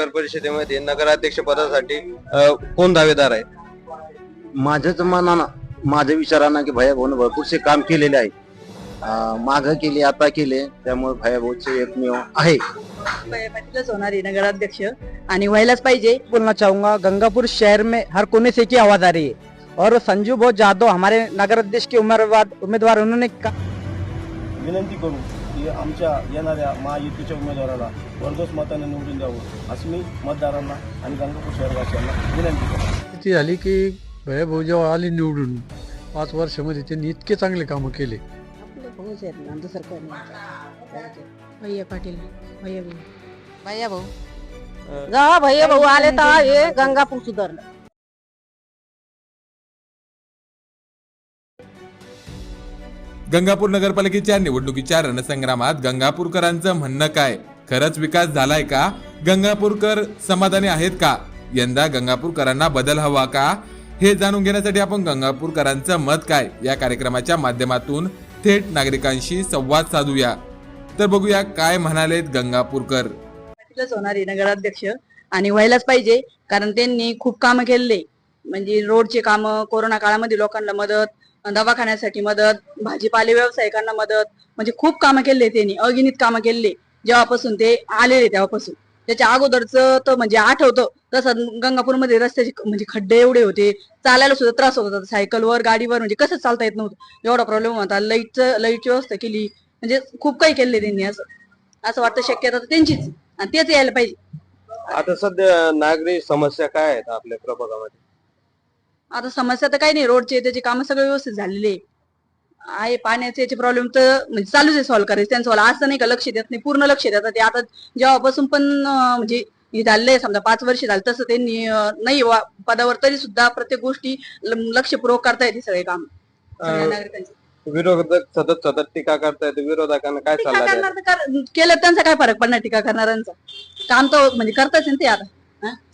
नगर परिषदेमध्ये नगराध्यक्ष पदासाठी कोण दावेदार आहे? माझ्याच मनानं माझ्या विचारानं की भैया भाऊन भरपूरसे काम केलेले आहे. माग केले आता केले त्यामुळे भैया भाऊचे एकमेव आहे. पाटीलच होणार आहे नगराध्यक्ष आणि व्हायलाच पाहिजे. बोलना चाहूंगा गंगापुर शहर में हर कोने से की आवाज आ रही है? और संजू बहुत जादव हमारे नगर अध्यक्ष के उम्मीदवार उम्मीदवार उन्होंने का- विनंती करू। की आमच्या येणाऱ्या महायुतीच्या उमेदवाराला भरघोस मताने निवडून द्यावं असं मी मतदारांना आणि गंगापूर शहरवासियांना विनंती करतो. ती झाली की भैयाभाऊ जेव्हा आले निवडून पाच वर्षामध्ये त्यांनी इतके चांगले कामं केले. भैया पाटील भैया भाऊ. भैया भाऊ. भैया भाऊ आले तर हे गंगापूर सुधारलं. गंगापूर नगरपालिकेच्या निवडणुकीच्या रणसंग्रामात गंगापूरकरांचं म्हणणं काय? खरंच विकास झालाय का? गंगापूरकर समाधानी आहेत का? यंदा गंगापूरकरांना बदल हवा का? हे जाणून घेण्यासाठी आपण गंगापूरकरांचं मत काय? या कार्यक्रमाच्या माध्यमातून थेट नागरिकांशी संवाद साधूया. तर बघूया काय म्हणालेत गंगापूरकर. पाटीलच होणार आहे नगराध्यक्ष. आणि व्हायलाच पाहिजे कारण त्यांनी खूप कामं केलेले. म्हणजे रोडचे कामं कोरोना काळामध्ये लोकांना मदत दवाखान्यासाठी मदत भाजीपाले व्यावसायिकांना मदत म्हणजे खूप कामं केले त्यांनी अगिनित कामं केले जेव्हापासून ते आलेले तेव्हापासून. त्याच्या अगोदरचं तर म्हणजे आठवतं तसं गंगापूरमध्ये रस्त्याचे म्हणजे खड्डे एवढे होते चालायला सुद्धा त्रास होत होता सायकलवर गाडीवर म्हणजे कसं चालता येत नव्हतं एवढा प्रॉब्लेम होता. लाईटचं लाईटची व्यवस्था केली म्हणजे खूप काही केले त्यांनी असं. असं वाटतं शक्यता त्यांचीच आणि तेच यायला पाहिजे. आता सध्या नागरी समस्या काय आहेत आपल्या प्रभागामध्ये? आता समस्या तर काही नाही रोडचे त्याचे काम सगळे व्यवस्थित झालेले आहे. आहे पाण्याचे याचे प्रॉब्लेम तर म्हणजे चालूच आहे सॉल्व्ह करायचे. त्यांचं वाला असं नाही का लक्ष देत नाही पूर्ण लक्ष देतात. ते आता जेव्हापासून पण अं, म्हणजे हे झालेलं आहे समजा पाच वर्ष झालं तसं त्यांनी अं, नाही वा- पदावर तरी सुद्धा प्रत्येक गोष्टी ल- लक्षपूर्वक करता येते सगळे काम. सगळ्या अं, नागरिकांचे. विरोधक सतत सतत टीका करतायत. विरोधकांना काय टीका सल्ला द्याल? करणार तर कर- केलं तर त्यांचा काय फरक पडणार टीका करणाऱ्यांचा? काम तर म्हणजे करताच आहे ना ते आता?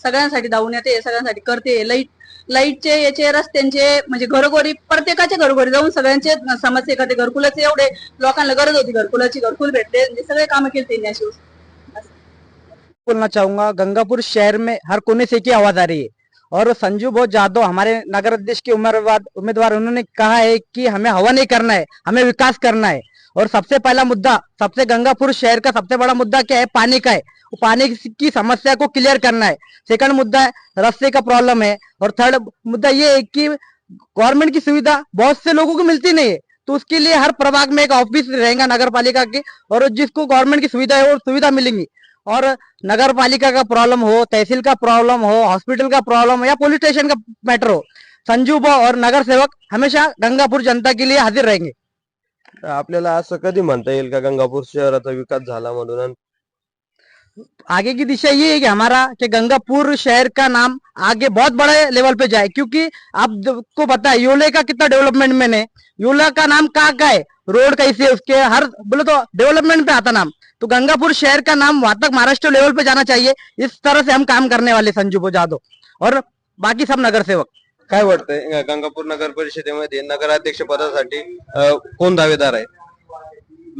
सगळ्यांसाठी धावून येते सगळ्यांसाठी करते. लाइट लाईटचे याचे रस्त्यांचे म्हणजे घरोघरी प्रत्येकाच्या घरोघरी जाऊन सगळ्यांचे समस्या करते घरकुलाचे एवढे लोकांना गरज होती. घरकुलाची घरकुल भेटते म्हणजे सगळे काम केले त्यांनी अशी बोलना चाहूंगा गंगापुर शहर में हर कोने से की आवाज आ रही है? और संजू बहुत जादव हमारे नगर अध्यक्ष के उम्मीदवार उम्मीदवार उन्होंने कहा है कि हमें हवा नहीं करना है हमें विकास करना है। और सबसे पहला मुद्दा, सबसे गंगापुर शहर का सबसे बड़ा मुद्दा क्या है? पानी का है। पानी की समस्या को क्लियर करना है। सेकंड मुद्दा है, रस्ते का प्रॉब्लम है। और थर्ड मुद्दा ये है कि गवर्नमेंट की सुविधा बहुत से लोगों को मिलती नहीं है। तो उसके लिए हर प्रभाग में एक ऑफ़िस रहेगा नगर पालिका के और जिसको गवर्नमेंट की सुविधा है, वो सुविधा मिलेंगी। और नगर पालिका का प्रॉब्लम हो, तहसील का प्रॉब्लम हो हॉस्पिटल का प्रॉब्लम हो या पुलिस स्टेशन का मैटर हो, संजू और नगर सेवक हमेशा गंगापुर जनता के लिए हाजिर रहेंगे। आपल्याला असं कधी म्हणता येईल का गंगापूर शहराचा विकास झाला म्हणून? आगे की दिशा ये है कि हमारा कि गंगापुर शहर का नाम आगे बहुत बड़े लेवल पे जाए, क्योंकि आपको पता है योले का कितना डेवलपमेंट मैंने योला का नाम कहाँ का है? रोड कैसे है उसके, हर, बोले तो डेवलपमेंट पे आता नाम। तो गंगापुर शहर का नाम वहाँ तक महाराष्ट्र लेवल पे जाना चाहिए, इस तरह से हम काम करने वाले संजू बो जादव और बाकी सब नगर सेवक काय वाटतंय गंगापूर नगर परिषदेमध्ये नगराध्यक्ष पदासाठी कोण दावेदार आहे?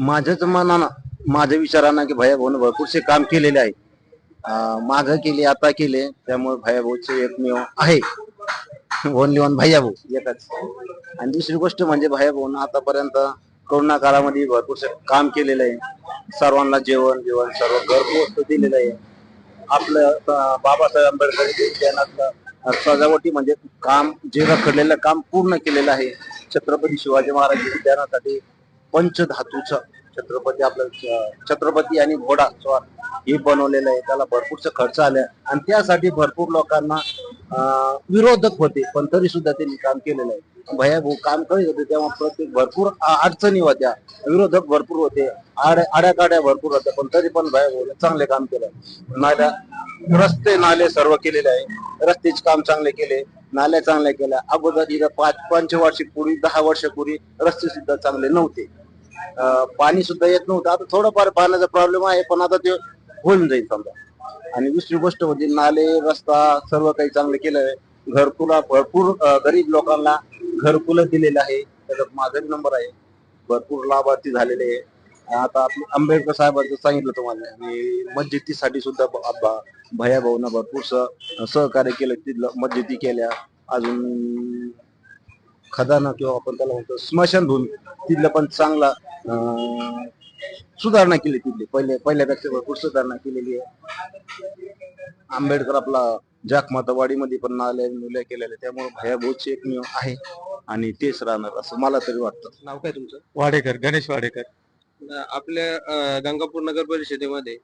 माझ्याच मनानं माझ्या विचारानं की भैया भाऊन भरपूरसे काम केलेले आहे. माग केले आता केले त्यामुळे भैया भाऊचे एकमेव आहे. ओनली वन भैया भाऊ एकच. आणि दुसरी गोष्ट म्हणजे भैया भाऊन आतापर्यंत कोरोना काळामध्ये भरपूरसे काम केलेलं आहे. सर्वांना जेवण जेवण सर्व घरपोच दिलेलं आहे. आपलं बाबासाहेब आंबेडकर उद्यानातलं सजावटी म्हणजे काम जे रखडलेलं काम पूर्ण केलेलं आहे छत्रपती शिवाजी महाराज उद्यानासाठी पंचधातूचं छत्रपती आपलं छत्रपती आणि घोडा स्वार हे बनवलेलं आहे त्याला भरपूरचा खर्च आला आणि त्यासाठी भरपूर लोकांना विरोधक होते पण तरी सुद्धा त्यांनी काम केलेलं आहे. भया भाऊ काम करीत होते तेव्हा प्रत्येक भरपूर अडचणी होत्या. विरोधक भरपूर होते आड्या आड्याकाड्या भरपूर होत्या पण तरी पण भया चांगले काम केलं नाल्या रस्ते नाले सर्व केलेले आहे. रस्त्याचे काम चांगले केले नाल्या चांगल्या केल्या. अगोदर इथं पाच पंचवार्षिक पूर्वी दहा वर्षापूर्वी रस्ते सुद्धा चांगले नव्हते. पाणी सुद्धा येत नव्हतं. आता थोडंफार पाण्याचा प्रॉब्लेम आहे पण आता ते होऊन जाईल समजा. आणि दुसरी गोष्ट म्हणजे नाले रस्ता सर्व काही चांगलं केलं आहे. घरकुला भरपूर गरीब लोकांना घरकुलं दिलेलं आहे. त्याचा माझा नंबर आहे. भरपूर लाभार्थी झालेले आहे. आता आपले आंबेडकर साहेबांचं सांगितलं तुम्हाला आणि मस्जिदीसाठी सुद्धा ब- आबा भैया भाऊनं भरपूर स- सहकार्य केलं तिथलं मस्जिदी केल्या अजून खदाना किंवा आपण त्याला म्हणतो स्मशानभूमी तिथलं पण चांगला अं, सुधारणा केली तिथली. पहिले पहिल्यापेक्षा भरपूर सुधारणा केलेली आहे. आंबेडकर आपला जाकमातावाडीमध्ये पण नाल्या मुल्या केलेल्या त्यामुळे भैया भाऊची एकमेव आहे आणि तेच राहणार असं मला तरी वाटतं. नाव काय तुमचं? वाडेकर गणेश वाडेकर. आपल्या गंगापूर नगर परिषदेमध्ये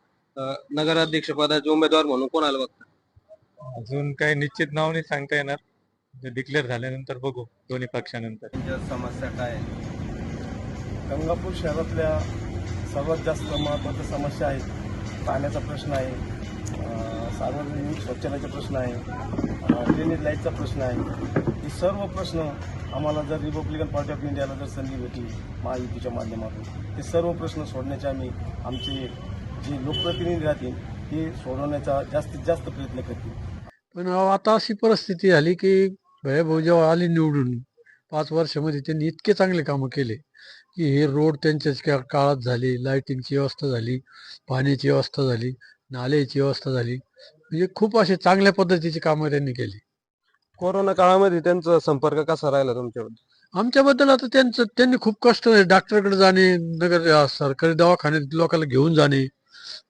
नगराध्यक्ष पदाचे उमेदवार म्हणून कोणाला बघता? अजून काही निश्चित नाव नाही सांगता येणार. डिक्लेअर झाल्यानंतर बघू दोन्ही पक्षानंतर. समस्या काय गंगापूर शहरातल्या सर्वात जास्त महत्त्वाच्या समस्या आहेत. पाण्याचा प्रश्न आहे सार्वजनिक शौचालयाचा प्रश्न आहे ड्रेनेज लाईटचा प्रश्न आहे. हे सर्व प्रश्न आम्हाला जर रिपब्लिकन पार्टी ऑफ इंडियाला जर संधी भेटली महायुतीच्या माध्यमातून ते सर्व प्रश्न सोडण्याचे आम्ही आमचे जे लोकप्रतिनिधी राहतील ते सोडवण्याचा जास्तीत जास्त प्रयत्न करतील. पण आता अशी परिस्थिती झाली की भैयाभाऊ जेव्हा आली निवडून पाच वर्षामध्ये त्यांनी इतके चांगले कामं केले की हे रोड त्यांच्याच काळात झाले लाईटिंगची व्यवस्था झाली पाण्याची व्यवस्था झाली नाल्याची व्यवस्था झाली. म्हणजे खूप असे चांगल्या पद्धतीची कामं त्यांनी केली. कोरोना काळामध्ये त्यांचा संपर्क कसा राहिला तुमच्याबद्दल? आमच्याबद्दल आता त्यांचं त्यांनी खूप कष्ट डॉक्टरकडे जाणे नगर अं, सरकारी दवाखान्यात लोकांना घेऊन जाणे.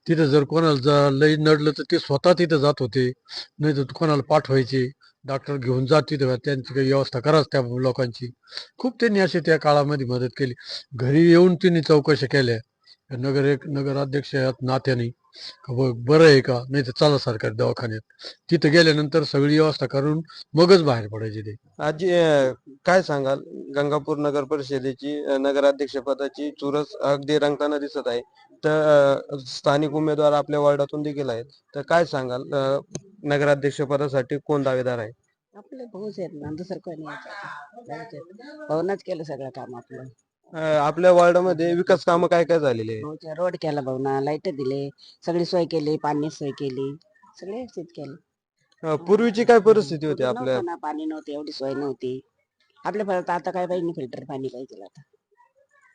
तिथं जर कोणाला जा लई नडलं तर ते स्वतः तिथं जात होते. नाही तर कोणाला पाठवायचे. डॉक्टर घेऊन जात तिथं त्यांची काही व्यवस्था कराच त्या लोकांची. खूप त्यांनी अशी त्या काळामध्ये मदत केली. घरी येऊन त्यांनी चौकशा केल्या. नगर एक नगराध्यक्ष आहेत नात्याने बरं आहे का? नाही तर चला सरकारी दवाखान्यात. तिथं गेल्यानंतर सगळी व्यवस्था करून मगच बाहेर पडायचे ते. आजी काय सांगाल? गंगापूर नगर परिषदेची नगराध्यक्ष पदाची चुरस अगदी रंगताना दिसत आहे. तर स्थानिक उमेदवार आपल्या वॉर्डातून देखील आहेत. तर काय सांगाल? नगराध्यक्ष पदासाठी कोण दावेदार आहे? आपले भाऊच आहेत ना दुसरं कोणी भाऊनच केलं सगळं काम आपलं. अ, आपल्या वॉर्डामध्ये विकास कामं काय काय झालेली? आहे भाऊच्या रोड केला भाऊना लाइट दिले सगळी सोय केली पाणी सोय केली सगळे व्यवस्थित केलं. अ, पूर्वीची काय परिस्थिती होती आपल्या? नव्हतं ना पाणी नव्हती एवढी सोय नव्हती. आपल्या परत आता काय पाहिजे फिल्टर पाणी पाहिजे आता?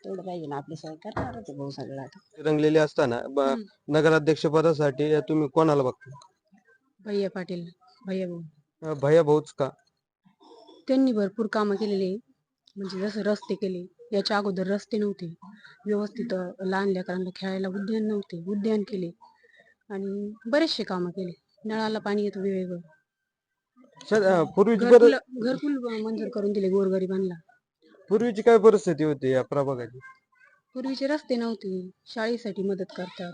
तेवढं पाहिजे ना आपली सोय करणारच आहे भाऊ सगळं आता. रंगलेली असताना ब- नगराध्यक्ष पदासाठी तुम्ही कोणाला बघता? भैया पाटील भैया भाऊ. अ, भैया भाऊच का? त्यांनी भरपूर कामं केलेली आहे. म्हणजे जसं रस्ते केले याच्या अगोदर रस्ते नव्हते. व्यवस्थित लहान लेकरांना खेळायला उद्यान नव्हते. उद्यान केले आणि बरेचसे कामं केले. नळाला पाणी येतं वेगवेगळं. सर, पूर्वीची घरकुल मंजूर करून दिले गोरगरिबांना पूर्वीची काय परिस्थिती होती या प्रभागाची? पूर्वीचे रस्ते नव्हते. शाळेसाठी मदत करतात.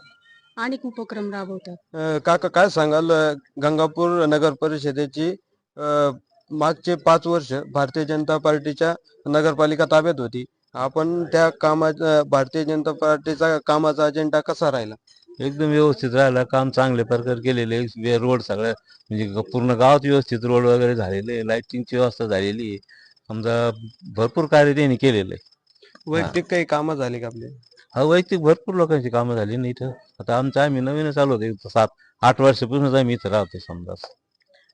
अनेक उपक्रम राबवतात. अ, काका काय सांगाल अ, गंगापूर नगर परिषदेची अ, मागचे पाच वर्ष भारतीय जनता पार्टीच्या नगरपालिका ताब्यात होती. आपण त्या कामाचा भारतीय जनता पार्टीचा कामाचा अजेंडा कसा राहिला? एकदम व्यवस्थित राहिला. काम चांगल्या प्रकारे केलेले. आहे. रोड सगळ्या म्हणजे पूर्ण गावात व्यवस्थित रोड वगैरे झालेले. लाईटिंगची व्यवस्था झालेली. आहे समजा भरपूर कार्य त्यांनी केलेलं. आहे वैयक्तिक काही कामं झाली का आपले? हा वैयक्तिक भरपूर लोकांची कामं झाली ना इथं. आता आमचं आम्ही नवीनच आलो होतो. इथं सात आठ वर्षापासूनच आम्ही इथं राहतो समजा.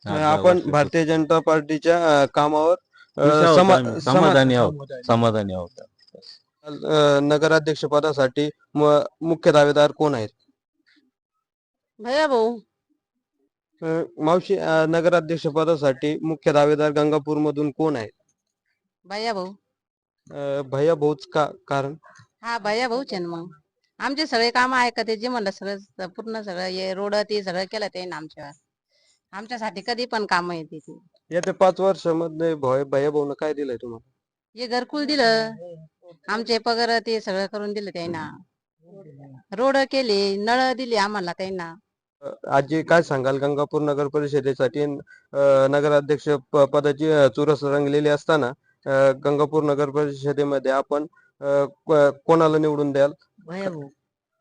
अ, आठ दहा आपण वर्षापासून. भारतीय जनता पार्टीच्या अ, कामावर खुश आहोत समा- आम्ही, समा- समाधानी आहोत. समाधानी. आहोत. अ, नगराध्यक्ष पदासाठी म- मुख्य दावेदार कोण आहेत? भैया भाऊ. अ, मावशी अ, नगराध्यक्ष पदासाठी मुख्य दावेदार गंगापूर मधून कोण आहेत? भैया भाऊ. अ, भैया भाऊच का कारण? हा भैया भाऊच आहे ना मग. आमचे सगळे काम ऐकत आहे जे म्हणलं सगळं पूर्ण सगळं हे रोड ते सगळं केलं ते आमच्या. आमच्यासाठी कधी पण काम येते ते. येत्या पाच वर्षामध्ये भय भैया भाऊन काय दिलंय तुम्हाला? हे घरकुल दिलं. आमचे पगार ते सगळं करून दिलं त्यांना. रोड केले नळ दिले आम्हाला त्यांना. अ, आजी काय सांगाल? गंगापूर नगर परिषदेसाठी अ, नगराध्यक्ष प- पदाची अ, चुरस रंगलेली असताना अ, गंगापूर नगर परिषदेमध्ये आपण अ, को- कोणाला निवडून द्याल? भैया भाऊ.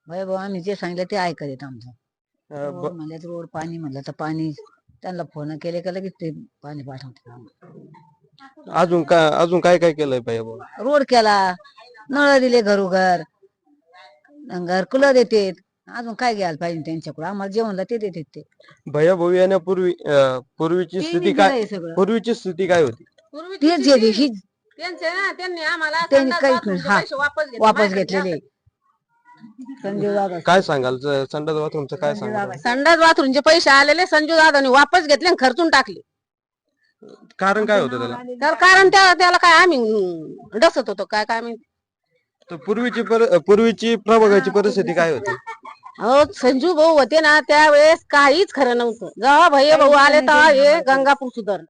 भैया भाऊ आम्ही जे सांगितलं ते ऐकत आहेत आमचं. अ, ब- रोड म्हणलं तर रोड पाणी म्हणलं तर पाणी. त्यांना फोन केले का लगेच ते पाणी पाठवते आम्हाला. अजून काय अजून काय काय केलंय भाऊ रोड केला नळ दिले घरोघर घरकुलं देते अजून काय घ्यायला पाहिजे त्यांच्याकडे आम्हाला जेवणला ते देतात ते भैया भाऊ येण्यापूर्वी अ, पूर्वीची स्थिती काय दिलंय सगळं पूर्वीची स्थिती काय होती तेच जे दे- ही त्यांचे ना त्यांनी आम्हाला त्यांनी संडास काहीच बाथरूमचे नाही. हा. पैसे वापस घेतले वापस माझ्याकडे घेतलेले संजय दादा. काय सांगाल? ज- संडास बाथरूमचं काय सांगाल? संडास बाथरूमचे पैसे आलेले संजू दादानी वापस घेतले आणि खर्चून टाकले. कारण काय होतं त्याला? तर कारण त्या त्याला काय आम्ही डसत होतो. काय काय तर पूर्वीची पर- पूर्वीची प्रभागाची परिस्थिती काय होती? अहो संजू भाऊ होते ना त्यावेळेस काहीच खरं नव्हतं. जेव्हा भैया भाऊ आले तेव्हा हे गंगापूर सुधारलं.